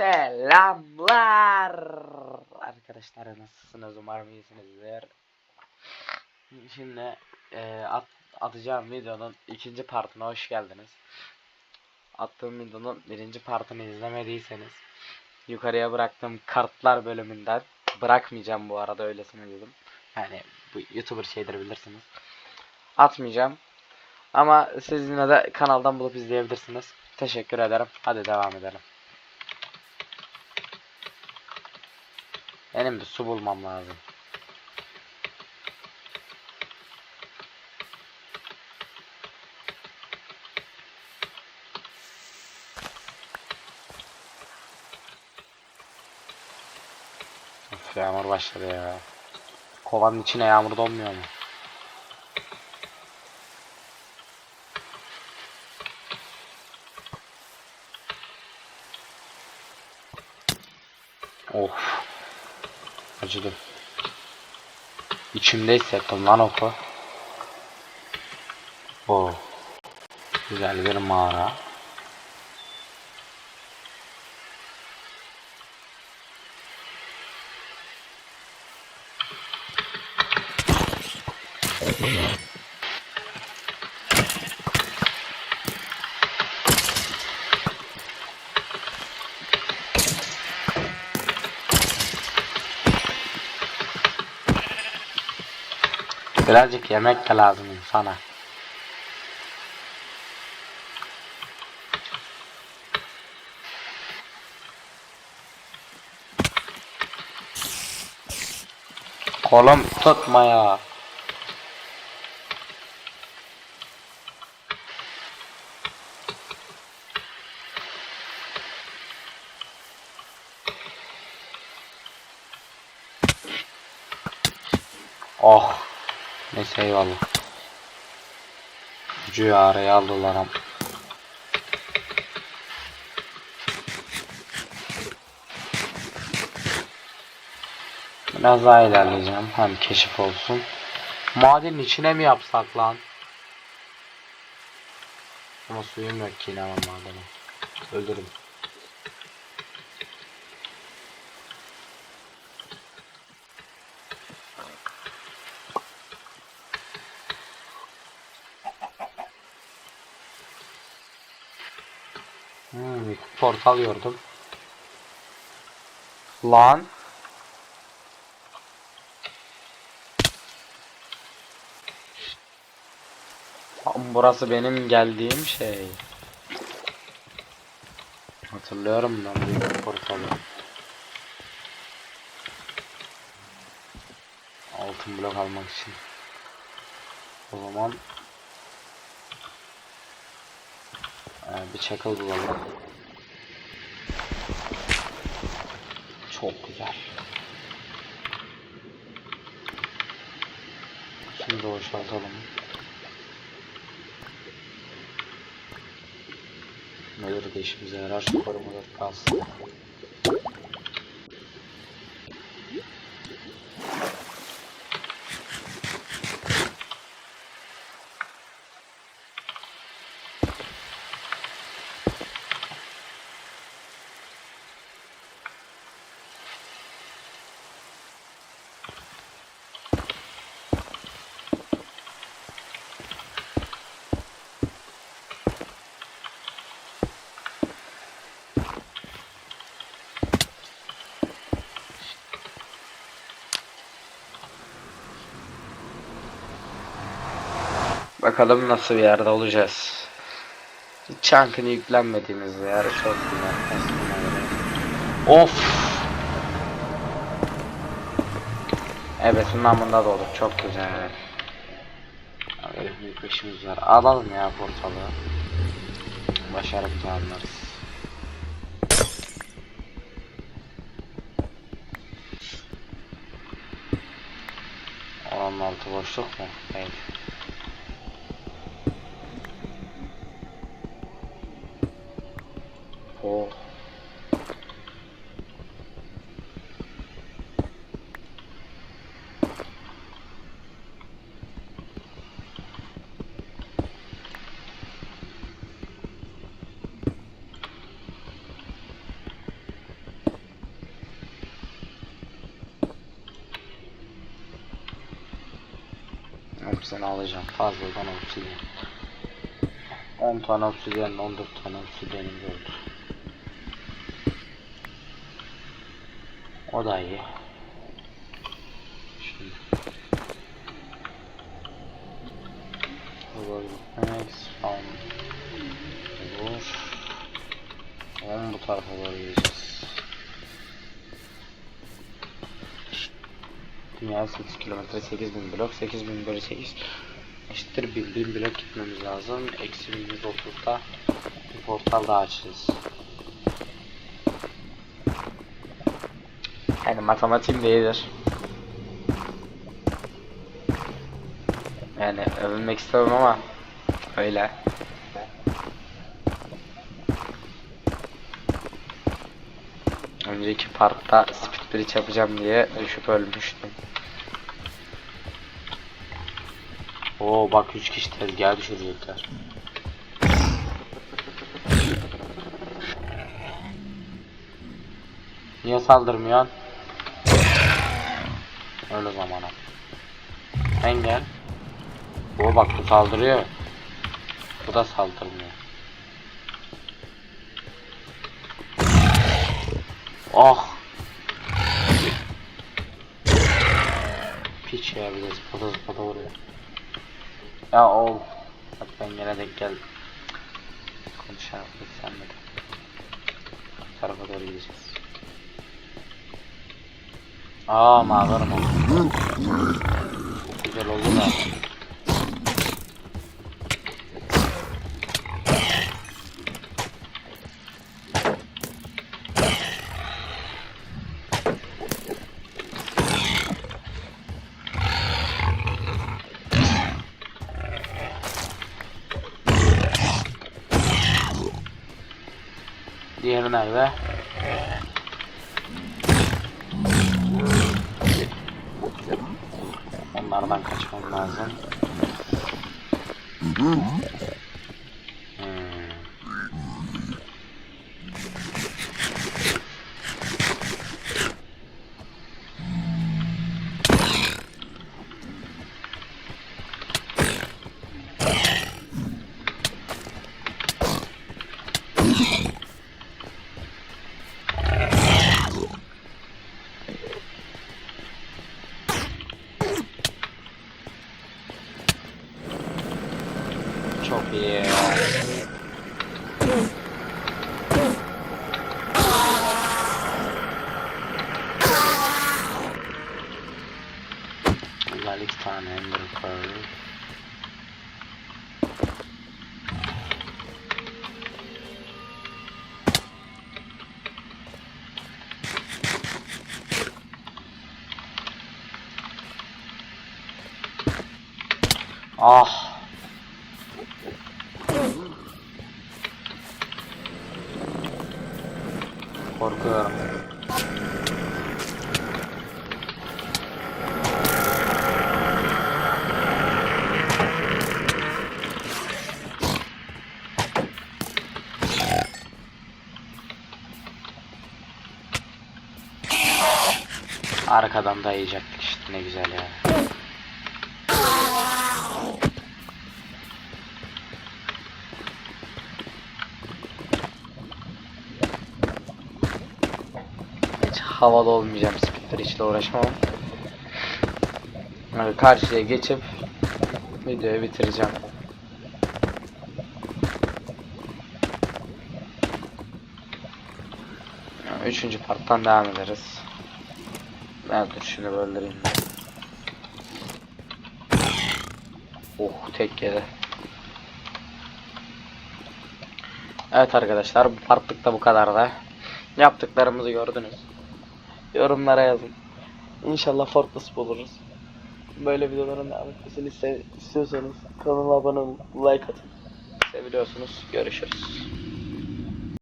Selamlar arkadaşlar nasılsınız umarım iyisinizdir. Şimdi e, at, atacağım videonun ikinci partına hoş geldiniz. Attığım videonun birinci partını izlemediyseniz yukarıya bıraktığım kartlar bölümünden bırakmayacağım bu arada öylesine dedim. Yani bu YouTuber şeyleri bilirsiniz. Atmayacağım. Ama siz yine de kanaldan bulup izleyebilirsiniz. Teşekkür ederim. Hadi devam edelim. Benim bir su bulmam lazım. Of yağmur başladı ya. Kovanın içine yağmur donmuyor mu? Of. Acıdı. İçimde hissettim lan oku. O. Güzel bir mağara. Birazcık yemek de lazım insana. Kolum tutma ya. Oh. Neyse eyvallah. Gücü araya aldılar am. Biraz daha ilerleyeceğim. Hem keşif olsun. Madenin içine mi yapsak lan? Ama suyum yok ki inemem madene. Öldürün. Hmm, portal gördüm. Lan. Burası benim geldiğim şey. Hatırlıyorum ben büyük portalı. Altın blok almak için. O zaman Bir çakıl bulalım. Çok güzel. Şimdi boşaltalım. Neleri de işimize yarar. Korumalar kalsın. Bakalım nasıl bir yerde olacağız. Chunk'ın yüklenmediğimiz bir yer çok güzel. Of. Evet namında da olur. Çok güzel. Böyle büyük işimiz var. Alalım ya portalı. Başarıp anlarız. Oranın altı boşluk mu? Değil. Oh. Hepsini alacağım. Fazladan obsidian. 10 tane obsidian, 14 tane obsidianım oldu. O da iyi. Şimdi. Olur. Next. Found. Olur. Tamam bu tarafa doğru gideceğiz. Dünya 8 kilometre 8000 blok 8000 bölü 8 eşittir bildiğim blok gitmemiz lazım. Eksi 1130'da bir portal daha açacağız. Yani matematiğim de iyidir. Yani övünmek istemem ama öyle. Önceki partta bridge yapacağım diye düşüp ölmüştüm. Oo bak 3 kişi tezgaha düşürecekler. Niye saldırmıyorsun? Öyle zamana. Sen gel. Oo bak bu saldırıyor. Bu da saldırmıyor. Oh. Piç ya bir de zıplata. Ya ol. Bak ben gene denk geldim. Sen de. Bu tarafa doğru gideceğiz. Aa mağara mı? Çok güzel oldu da. Diğeri nerede? Onlardan kaçmam lazım. Çok iyi. Ender Pearl. Ah. Korkuyorum. Arkadan dayayacaktık işte ne güzel ya. Hiç havalı olmayacağım speedler hiç de uğraşmam. Yani karşıya geçip videoyu bitireceğim. Yani Üçüncü parttan devam ederiz. Ben dur şunu böldüreyim. Oh tek yedi. Evet arkadaşlar bu partlık da bu kadar da. Yaptıklarımızı gördünüz. Yorumlara yazın. İnşallah Fortress buluruz. Böyle videoların devam etmesini istiyorsanız kanala abone olun, like atın. Seviyorsunuz. Görüşürüz.